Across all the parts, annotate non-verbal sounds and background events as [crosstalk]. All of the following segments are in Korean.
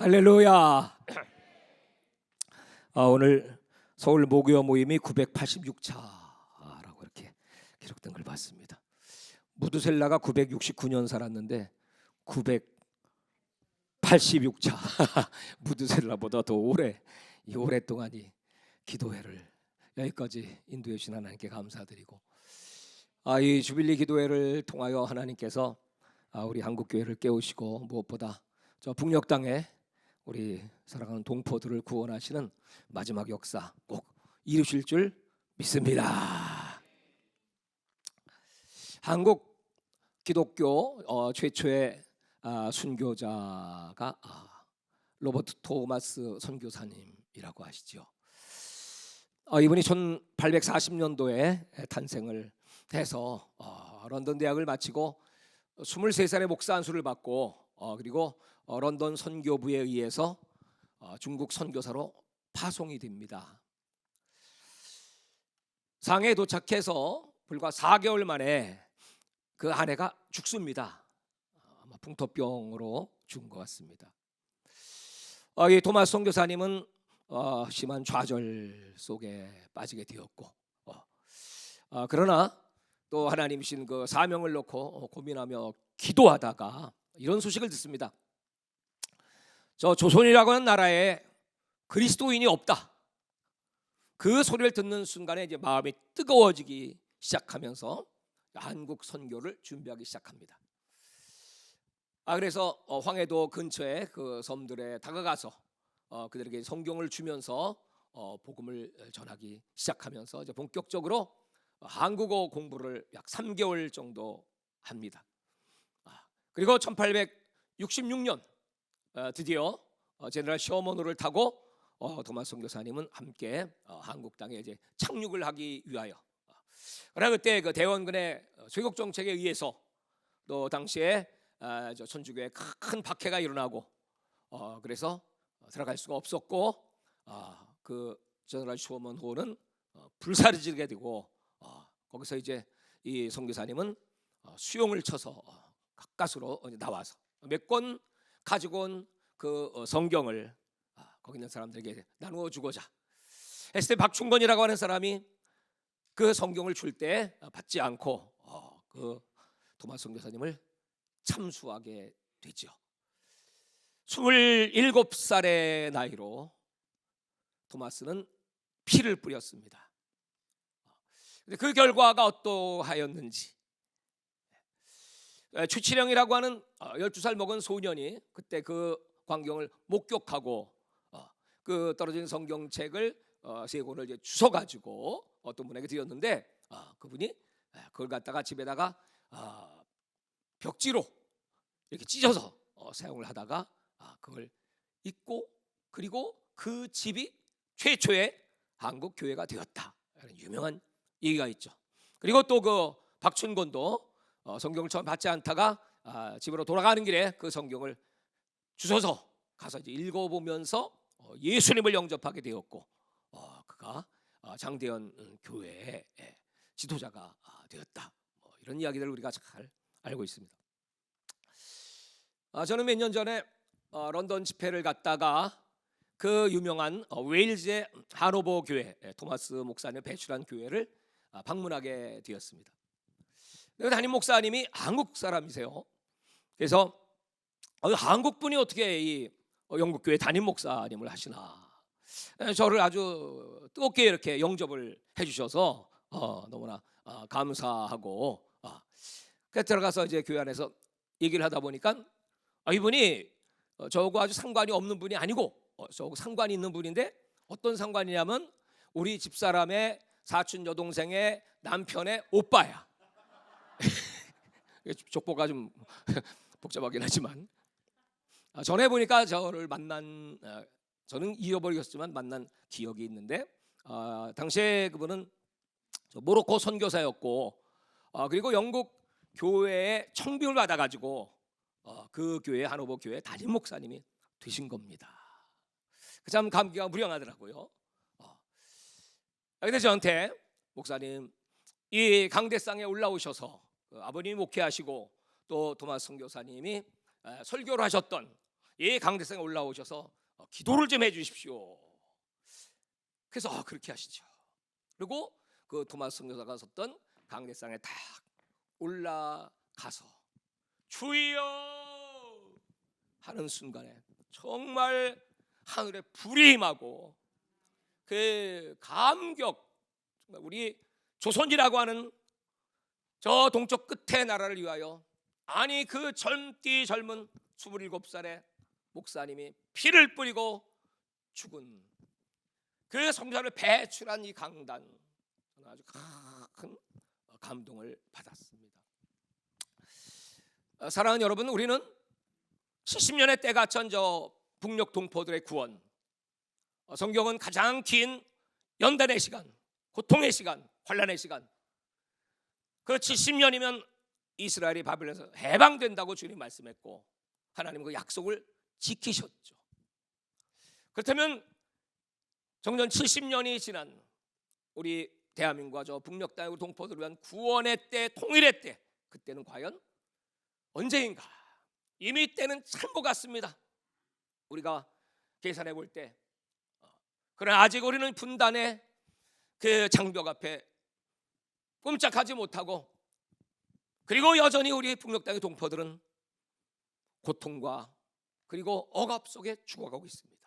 할렐루야. 아, 오늘 서울 모교 모임이 986차라고 이렇게 기록된 걸 봤습니다. 무드셀라가 969년 살았는데 986차 [laughs] 무드셀라보다 더 오래 이 오랫동안이 기도회를 여기까지 인도해 주신 하나님께 감사드리고 아, 이 주빌리 기도회를 통하여 하나님께서 아, 우리 한국 교회를 깨우시고 무엇보다 저 북녘 땅에 우리 사랑하는 동포들을 구원하시는 마지막 역사 꼭 이루실 줄 믿습니다. 한국 기독교 어, 최초의 아, 순교자가 아, 로버트 토마스 선교사님이라고 하시죠. 어, 이분이 1840년도에 탄생을 해서 어, 런던 대학을 마치고 23살의 목사 안수를 받고 어, 그리고 어, 런던 선교부에 의해서 어, 중국 선교사로 파송이 됩니다. 상해에 도착해서 불과 4개월 만에 그 아내가 죽습니다. 아마 풍토병으로 죽은 것 같습니다. 어, 이 토마스 선교사님은 어, 심한 좌절 속에 빠지게 되었고, 어, 어, 그러나 또 하나님신 그 사명을 놓고 어, 고민하며 기도하다가 이런 소식을 듣습니다. 저 조선이라고 하는 나라에 그리스도인이 없다. 그 소리를 듣는 순간에 이제 마음이 뜨거워지기 시작하면서 한국 선교를 준비하기 시작합니다. 아 그래서 어, 황해도 근처에 그 섬들에 다가가서 어, 그들에게 성경을 주면서 어, 복음을 전하기 시작하면서 이제 본격적으로 한국어 공부를 약 3개월 정도 합니다. 아, 그리고 1866년 어, 드디어 어, 제너럴 셔먼호를 타고 어, 도마스 선교사님은 함께 어, 한국 땅에 이제 착륙을 하기 위하여. 어, 그러나 그때 그 대원군의 어, 쇄국 정책에 의해서 또 당시에 아, 저 천주교에 큰 박해가 일어나고 어, 그래서 들어갈 수가 없었고 아, 그 제너럴 셔먼호는 어, 불사르지게 되고 어, 거기서 이제 이 선교사님은 어, 수용을 쳐서 어, 가까스로 나와서 몇 권 가지고 온 그 성경을 아, 거기 있는 사람들에게 나누어 주고자 했을 때 박충건이라고 하는 사람이 그 성경을 줄 때 받지 않고 어, 그 도마스 선교사님을 참수하게 되죠. 27살의 나이로 토마스는 피를 뿌렸습니다. 그 결과가 어떠하였는지 추치령이라고 하는 12살 먹은 소년이 그때 그 광경을 목격하고 어, 그 떨어진 성경책을 어, 세 권을 주워 가지고 어떤 분에게 드렸는데 아, 그분이 그걸 갖다가 집에다가 아, 벽지로 이렇게 찢어서 어, 사용을 하다가 아, 그걸 잊고 그리고 그 집이 최초의 한국 교회가 되었다. 이런 유명한 얘기가 있죠. 그리고 또 그 박춘건도 어, 성경을 처음 받지 않다가 아, 집으로 돌아가는 길에 그 성경을 주워서 가서 이제 읽어보면서 어, 예수님을 영접하게 되었고 어, 그가 어, 장대현 음, 교회의 예, 지도자가 아, 되었다. 뭐 이런 이야기들을 우리가 잘 알고 있습니다. 아, 저는 몇 년 전에 어, 런던 집회를 갔다가 그 유명한 어, 웨일즈의 하노버 교회 예, 토마스 목사님 배출한 교회를 아, 방문하게 되었습니다. 그 담임 목사님이 한국 사람이세요. 그래서 어, 한국 분이 어떻게 이 어, 영국 교회 담임 목사님을 하시나? 에, 저를 아주 뜨겁게 이렇게 영접을 해주셔서 어, 너무나 어, 감사하고 어, 그 들어가서 이제 교회 안에서 얘기를 하다 보니까 아, 이분이 어, 저하고 아주 상관이 없는 분이 아니고 어, 저하고 상관이 있는 분인데 어떤 상관이냐면 우리 집사람의 사촌 여동생의 남편의 오빠야. [laughs] 족보가 좀 [laughs] 복잡하긴 하지만 아, 전에 보니까 저를 만난 아, 저는 잃어버렸지만 만난 기억이 있는데 아, 당시에 그분은 저 모로코 선교사였고 아, 그리고 영국 교회에 청빙을 받아가지고 어, 그 교회 하노버 교회 담임 목사님이 되신 겁니다. 그 참 감기가 무량하더라고요. 어. 아, 근데 저한테 목사님 이 강대상에 올라오셔서 그 아버님이 목회하시고 또 도마스 선교사님이 에, 설교를 하셨던 이 강대상에 올라오셔서 어, 기도를 좀 해주십시오. 그래서 아, 그렇게 하시죠. 그리고 그 토마스 선교사가 섰던 강대상에 딱 올라가서 주여 하는 순간에 정말 하늘에 불이 임하고 그 감격 우리 조선이라고 하는 저 동쪽 끝의 나라를 위하여 아니 그 젊디 젊은 27살의 목사님이 피를 뿌리고 죽은 그 성전을 배출한 이 강단 저는 아주 큰 감동을 받았습니다. 어, 사랑하는 여러분, 우리는 70년의 때가 천저 북녘 동포들의 구원. 어, 성경은 가장 긴 연단의 시간, 고통의 시간, 환란의 시간. 그 70년이면 이스라엘이 바벨론에서 해방된다고 주님 말씀했고 하나님 그 약속을 지키셨죠. 그렇다면 정년 70년이 지난 우리 대한민국과 저 북녘 땅의 동포들을 위한 구원의 때, 통일의 때, 그때는 과연 언제인가? 이미 때는 찬 것 같습니다. 우리가 계산해 볼 때, 어, 그러나 아직 우리는 분단의 그 장벽 앞에 꼼짝하지 못하고, 그리고 여전히 우리 북녘 땅의 동포들은 고통과 그리고 억압 속에 죽어가고 있습니다.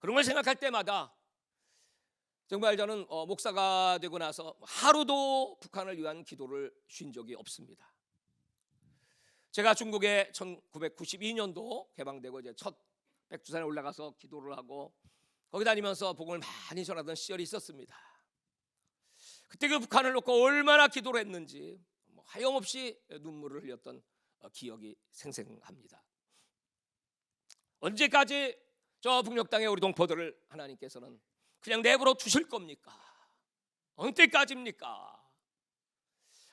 그런 걸 생각할 때마다 정말 저는 어, 목사가 되고 나서 하루도 북한을 위한 기도를 쉰 적이 없습니다. 제가 중국에 1992년도 개방되고 이제 첫 백두산에 올라가서 기도를 하고 거기 다니면서 복음을 많이 전하던 시절이 있었습니다. 그때 그 북한을 놓고 얼마나 기도를 했는지 뭐 하염없이 눈물을 흘렸던 어, 기억이 생생합니다. 언제까지 저 북녘 땅의 우리 동포들을 하나님께서는 그냥 내버려 두실 겁니까? 어느 때까지입니까?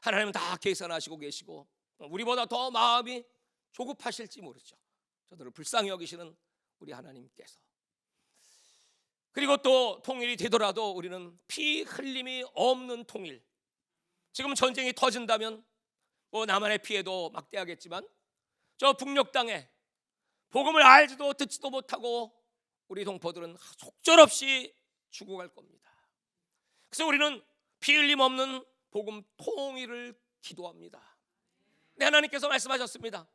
하나님은 다 계산하시고 계시고 우리보다 더 마음이 조급하실지 모르죠. 저들을 불쌍히 여기시는 우리 하나님께서 그리고 또 통일이 되더라도 우리는 피 흘림이 없는 통일. 지금 전쟁이 터진다면 뭐 남한의 피해도 막대하겠지만 저 북녘 땅에 복음을 알지도 듣지도 못하고 우리 동포들은 속절없이 죽어갈 겁니다. 그래서 우리는 피 흘림 없는 복음 통일을 기도합니다. 네, 하나님께서 말씀하셨습니다.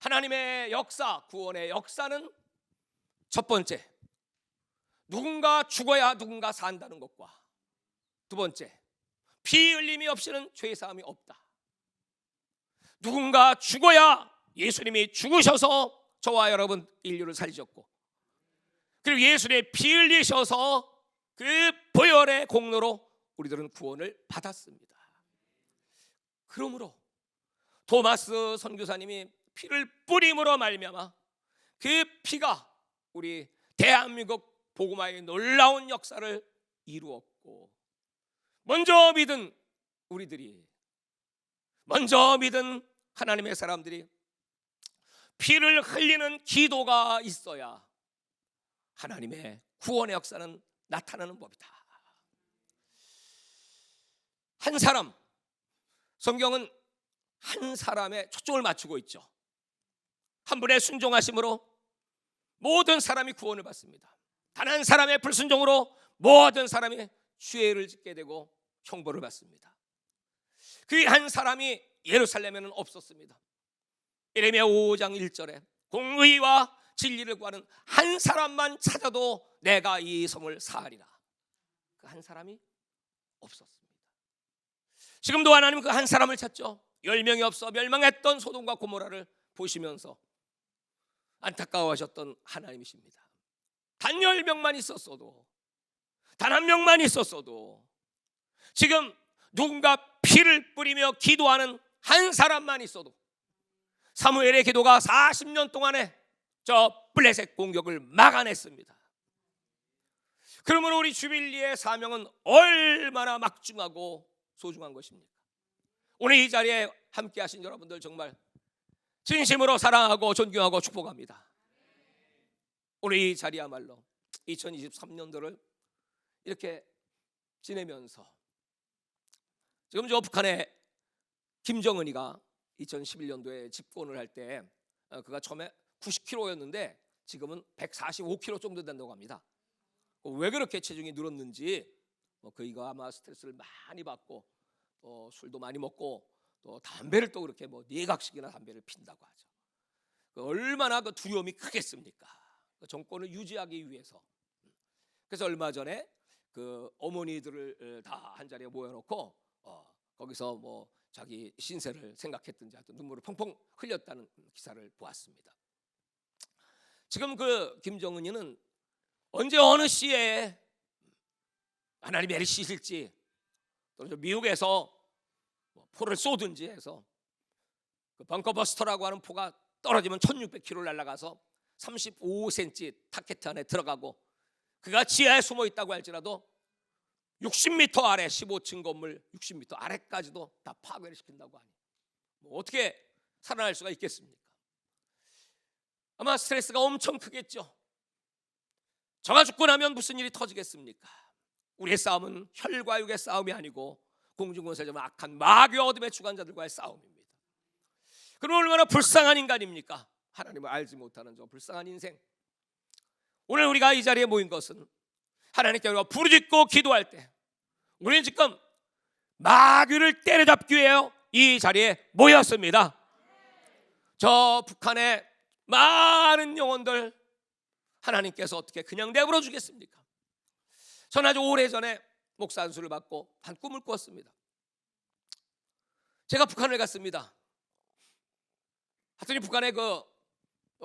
하나님의 역사, 구원의 역사는 첫 번째, 누군가 죽어야 누군가 산다는 것과 두 번째, 피 흘림이 없이는 죄 사함이 없다. 누군가 죽어야 예수님이 죽으셔서 저와 여러분 인류를 살리셨고 그리고 예수님의 피 흘리셔서 그 보혈의 공로로 우리들은 구원을 받았습니다. 그러므로 토마스 선교사님이 피를 뿌림으로 말미암아 그 피가 우리 대한민국 복음화의 놀라운 역사를 이루었고 먼저 믿은 우리들이 먼저 믿은 하나님의 사람들이 피를 흘리는 기도가 있어야 하나님의 구원의 역사는 나타나는 법이다. 한 사람 성경은 한 사람에 초점을 맞추고 있죠. 한 분의 순종하심으로 모든 사람이 구원을 받습니다. 단한 사람의 불순종으로 모든 사람이 죄를 짓게 되고 형벌을 받습니다. 그 한 사람이 예루살렘에는 없었습니다. 예레미야 5장 1절에 공의와 진리를 구하는 한 사람만 찾아도 내가 이 성을 사하리라. 그 한 사람이 없었습니다. 지금도 하나님 그 한 사람을 찾죠. 열 명이 없어 멸망했던 소돔과 고모라를 보시면서 안타까워하셨던 하나님이십니다. 단열 명만 있었어도 단 한 명만 있었어도 지금 누군가 피를 뿌리며 기도하는 한 사람만 있어도 사무엘의 기도가 40년 동안에 저 블레셋 공격을 막아냈습니다. 그러므로 우리 주빌리의 사명은 얼마나 막중하고 소중한 것입니까? 오늘 이 자리에 함께 하신 여러분들 정말 진심으로 사랑하고 존경하고 축복합니다. 오늘 이 자리야말로 2023년도를 이렇게 지내면서 지금 저 북한의 김정은이가 2011년도에 집권을 할때 어, 그가 처음에 90kg였는데 지금은 145kg 정도 된다고 합니다. 왜 그렇게 체중이 늘었는지 뭐 그이가 아마 스트레스를 많이 받고 또 술도 많이 먹고 또 담배를 또 그렇게 뭐 네각씩이나 담배를 핀다고 하죠. 그 얼마나 그 두려움이 크겠습니까? 그 정권을 유지하기 위해서. 그래서 얼마 전에 그 어머니들을 다 한 자리에 모여놓고 어, 거기서 뭐 자기 신세를 생각했든지 하여튼 눈물을 펑펑 흘렸다는 기사를 보았습니다. 지금 그 김정은이는 언제 어느 시에 하나님이 내리실지 또는 저 미국에서 뭐 포를 쏘든지 해서 그 벙커버스터라고 하는 포가 떨어지면 1600km 날아가서 35cm 타켓 안에 들어가고 그가 지하에 숨어 있다고 할지라도 60m 아래 15층 건물 60m 아래까지도 다 파괴를 시킨다고 하니 뭐 어떻게 살아날 수가 있겠습니까? 아마 스트레스가 엄청 크겠죠. 저가 죽고 나면 무슨 일이 터지겠습니까? 우리의 싸움은 혈과 육의 싸움이 아니고 공중권세점 악한 마귀와 어둠의 주관자들과의 싸움입니다. 그럼 얼마나 불쌍한 인간입니까? 하나님을 알지 못하는 저 불쌍한 인생. 오늘 우리가 이 자리에 모인 것은 하나님께 우리가 부르짖고 기도할 때 우리는 지금 마귀를 때려잡기 위해 이 자리에 모였습니다. 저 북한의 많은 영혼들 하나님께서 어떻게 그냥 내버려 주겠습니까? 저는 아주 오래전에 목사 안수를 받고 한 꿈을 꾸었습니다. 제가 북한을 갔습니다. 하더니 북한의 그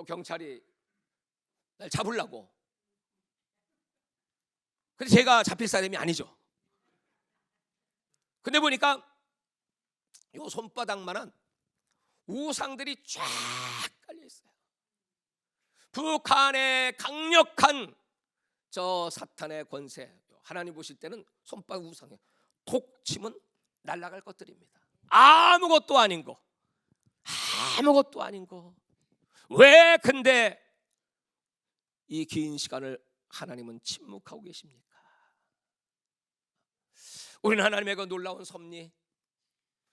경찰이 날 잡으려고. 근데 제가 잡힐 사람이 아니죠. 근데 보니까 요 손바닥만한 우상들이 쫙 깔려 있어요. 북한의 강력한 저 사탄의 권세 하나님 보실 때는 손바닥 우상에 톡 치면 날아갈 것들입니다. 아무것도 아닌 거. 아무것도 아닌 거. 왜 근데 이 긴 시간을 하나님은 침묵하고 계십니까? 우리는 하나님의 그 놀라운 섭리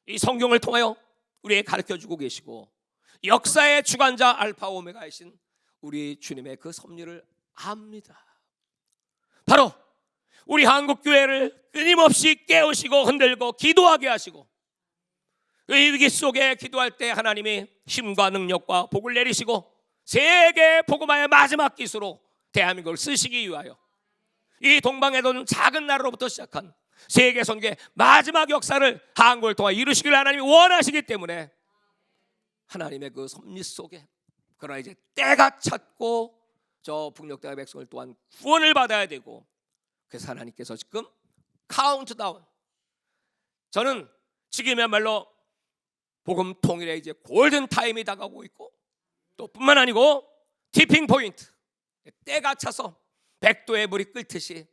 이 성경을 통하여 우리에게 가르쳐 주고 계시고 역사의 주관자 알파 오메가이신 우리 주님의 그 섭리를 압니다. 바로 우리 한국 교회를 끊임없이 깨우시고 흔들고 기도하게 하시고 이 위기 속에 기도할 때 하나님이 힘과 능력과 복을 내리시고 세계 복음화의 마지막 기수로 대한민국을 쓰시기 위하여 이 동방에 도는 작은 나라로부터 시작한 세계 선교의 마지막 역사를 한국을 통해 이루시길 하나님이 원하시기 때문에 하나님의 그 섭리 속에 그러나 이제 때가 찼고 저 북녘 대의 백성을 또한 구원을 받아야 되고 그래서 하나님께서 지금 카운트다운 저는 지금이야말로 복음 통일의 이제 골든 타임이 다가오고 있고 또 뿐만 아니고 티핑 포인트 때가 차서 백도의 물이 끓듯이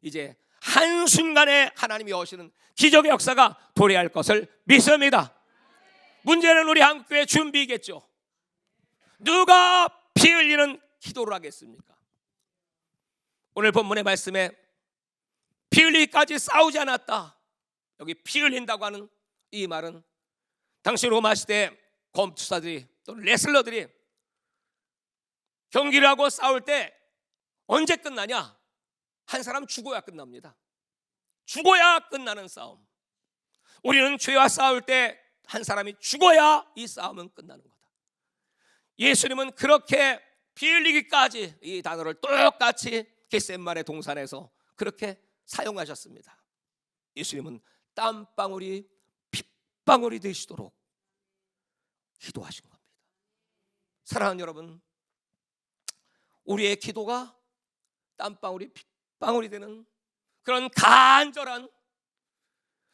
이제 한순간에 하나님이 오시는 기적의 역사가 도래할 것을 믿습니다. 문제는 우리 한국교회 준비겠죠. 누가 피 흘리는 기도를 하겠습니까? 오늘 본문의 말씀에 피 흘리기까지 싸우지 않았다. 여기 피 흘린다고 하는 이 말은 당시 로마 시대 검투사들이 또는 레슬러들이 경기를 하고 싸울 때 언제 끝나냐? 한 사람 죽어야 끝납니다. 죽어야 끝나는 싸움. 우리는 죄와 싸울 때 한 사람이 죽어야 이 싸움은 끝나는 거다. 예수님은 그렇게 피 흘리기까지 이 단어를 똑같이 겟셋말의 동산에서 그렇게 사용하셨습니다. 예수님은 땀방울이 핏방울이 되시도록 기도하신 겁니다. 사랑하는 여러분, 우리의 기도가 땀방울이 핏방울이 되는 그런 간절한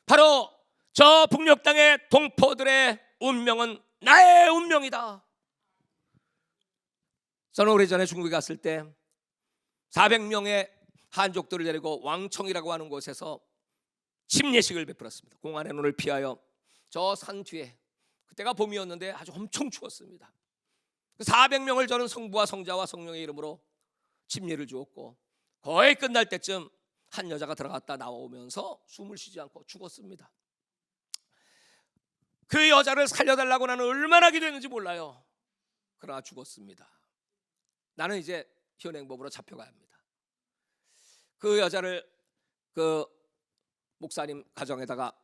바로 저 북녘 땅의 동포들의 운명은 나의 운명이다. 저는 오래전에 중국에 갔을 때 400명의 한족들을 데리고 왕청이라고 하는 곳에서 침례식을 베풀었습니다. 공안의 눈을 피하여 저 산 뒤에 그때가 봄이었는데 아주 엄청 추웠습니다. 400명을 그 저는 성부와 성자와 성령의 이름으로 침례를 주었고 거의 끝날 때쯤 한 여자가 들어갔다 나오면서 숨을 쉬지 않고 죽었습니다. 그 여자를 살려달라고 나는 얼마나 기도했는지 몰라요. 그러나 죽었습니다. 나는 이제 현행법으로 잡혀가야 합니다. 그 여자를 그 목사님 가정에다가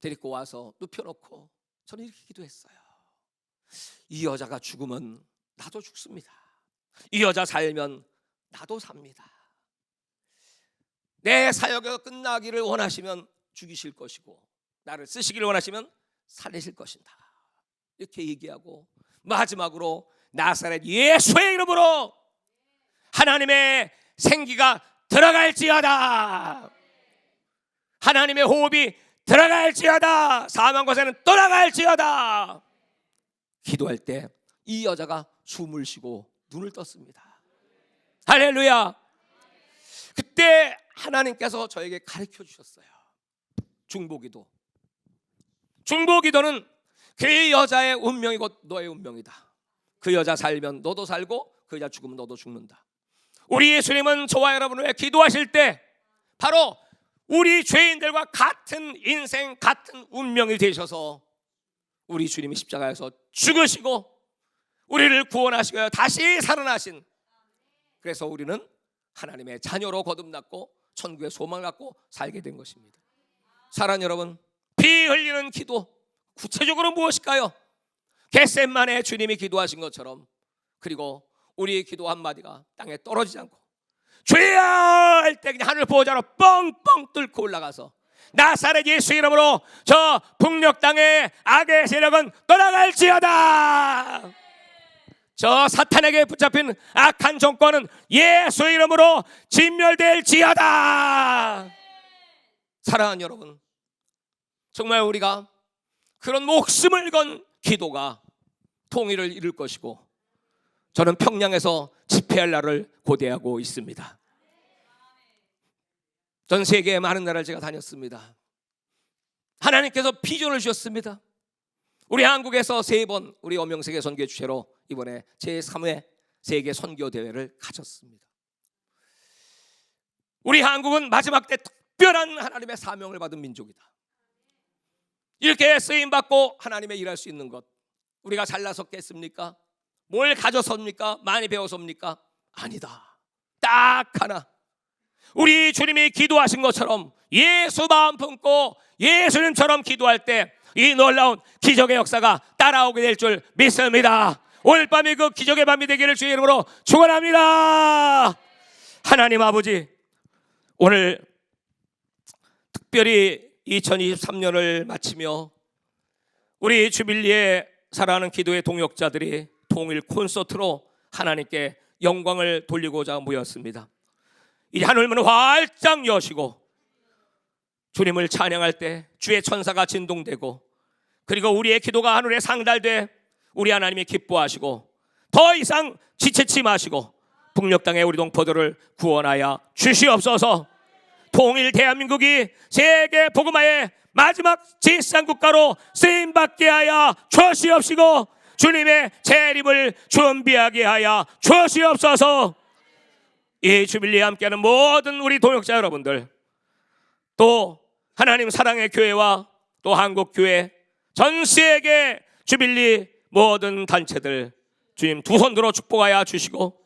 데리고 와서 눕혀놓고 저는 이렇게 기도했어요. 이 여자가 죽으면 나도 죽습니다. 이 여자 살면 나도 삽니다. 내 사역이 끝나기를 원하시면 죽이실 것이고 나를 쓰시기를 원하시면 살리실 것이다. 이렇게 얘기하고 마지막으로 나사렛 예수의 이름으로 하나님의 생기가 들어갈지어다. 하나님의 호흡이 들어갈지어다. 사망 것에는 떠나갈지어다. 기도할 때 이 여자가 숨을 쉬고 눈을 떴습니다. 할렐루야. 그때 하나님께서 저에게 가르쳐 주셨어요. 중보기도. 중보기도는 그 여자의 운명이 곧 너의 운명이다. 그 여자 살면 너도 살고 그 여자 죽으면 너도 죽는다. 우리 예수님은 저와 여러분을 위해 기도하실 때 바로 우리 죄인들과 같은 인생 같은 운명이 되셔서 우리 주님이 십자가에서 죽으시고 우리를 구원하시고 다시 살아나신 그래서 우리는 하나님의 자녀로 거듭났고 천국의 소망을 갖고 살게 된 것입니다. 사랑 여러분, 피 흘리는 기도 구체적으로 무엇일까요? 겟셋만에 주님이 기도하신 것처럼 그리고 우리의 기도 한마디가 땅에 떨어지지 않고 주여 할때 그냥 하늘 보호자로 뻥뻥 뚫고 올라가서 나사렛 예수 이름으로 저 북녘 땅의 악의 세력은 떠나갈지어다. 저 사탄에게 붙잡힌 악한 정권은 예수 이름으로 진멸될지어다. 사랑하는 여러분, 정말 우리가 그런 목숨을 건 기도가 통일을 이룰 것이고 저는 평양에서 집회할 날을 고대하고 있습니다. 전 세계의 많은 나라를 제가 다녔습니다. 하나님께서 비전을 주셨습니다. 우리 한국에서 세 번 우리 엄영세계 선교 주체로 이번에 제 3회 세계 선교 대회를 가졌습니다. 우리 한국은 마지막 때 특별한 하나님의 사명을 받은 민족이다. 이렇게 쓰임 받고 하나님의 일할 수 있는 것 우리가 잘나섰겠습니까? 뭘 가져섭니까? 많이 배워섭니까? 아니다. 딱 하나. 우리 주님이 기도하신 것처럼 예수 마음 품고 예수님처럼 기도할 때 이 놀라운 기적의 역사가 따라오게 될 줄 믿습니다. 오늘 밤이 그 기적의 밤이 되기를 주의 이름으로 축원합니다. 하나님 아버지 오늘 특별히 2023년을 마치며 우리 주빌리에 사랑하는 기도의 동역자들이 통일 콘서트로 하나님께 영광을 돌리고자 모였습니다. 이제 하늘 문을 활짝 여시고 주님을 찬양할 때 주의 천사가 진동되고 그리고 우리의 기도가 하늘에 상달돼 우리 하나님이 기뻐하시고 더 이상 지체치 마시고 북녘 땅의 우리 동포들을 구원하여 주시옵소서. 통일 대한민국이 세계 복음화의 마지막 지상 국가로 쓰임 받게 하여 주시옵시고 주님의 재림을 준비하게 하여 주시옵소서. 이 주빌리에 함께하는 모든 우리 동역자 여러분들 또 하나님 사랑의 교회와 또 한국 교회 전 세계 주빌리 모든 단체들 주님 두손 들어 축복하여 주시고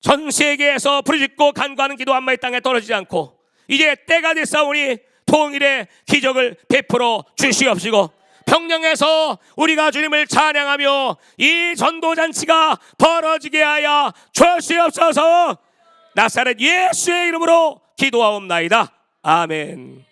전 세계에서 부르짖고 간구하는 기도 한 마디 땅에 떨어지지 않고 이제 때가 됐사오니 통일의 기적을 베풀어 주시옵시고 평양에서 우리가 주님을 찬양하며 이 전도 잔치가 벌어지게 하여 주시옵소서. 나사렛 예수의 이름으로 기도하옵나이다. 아멘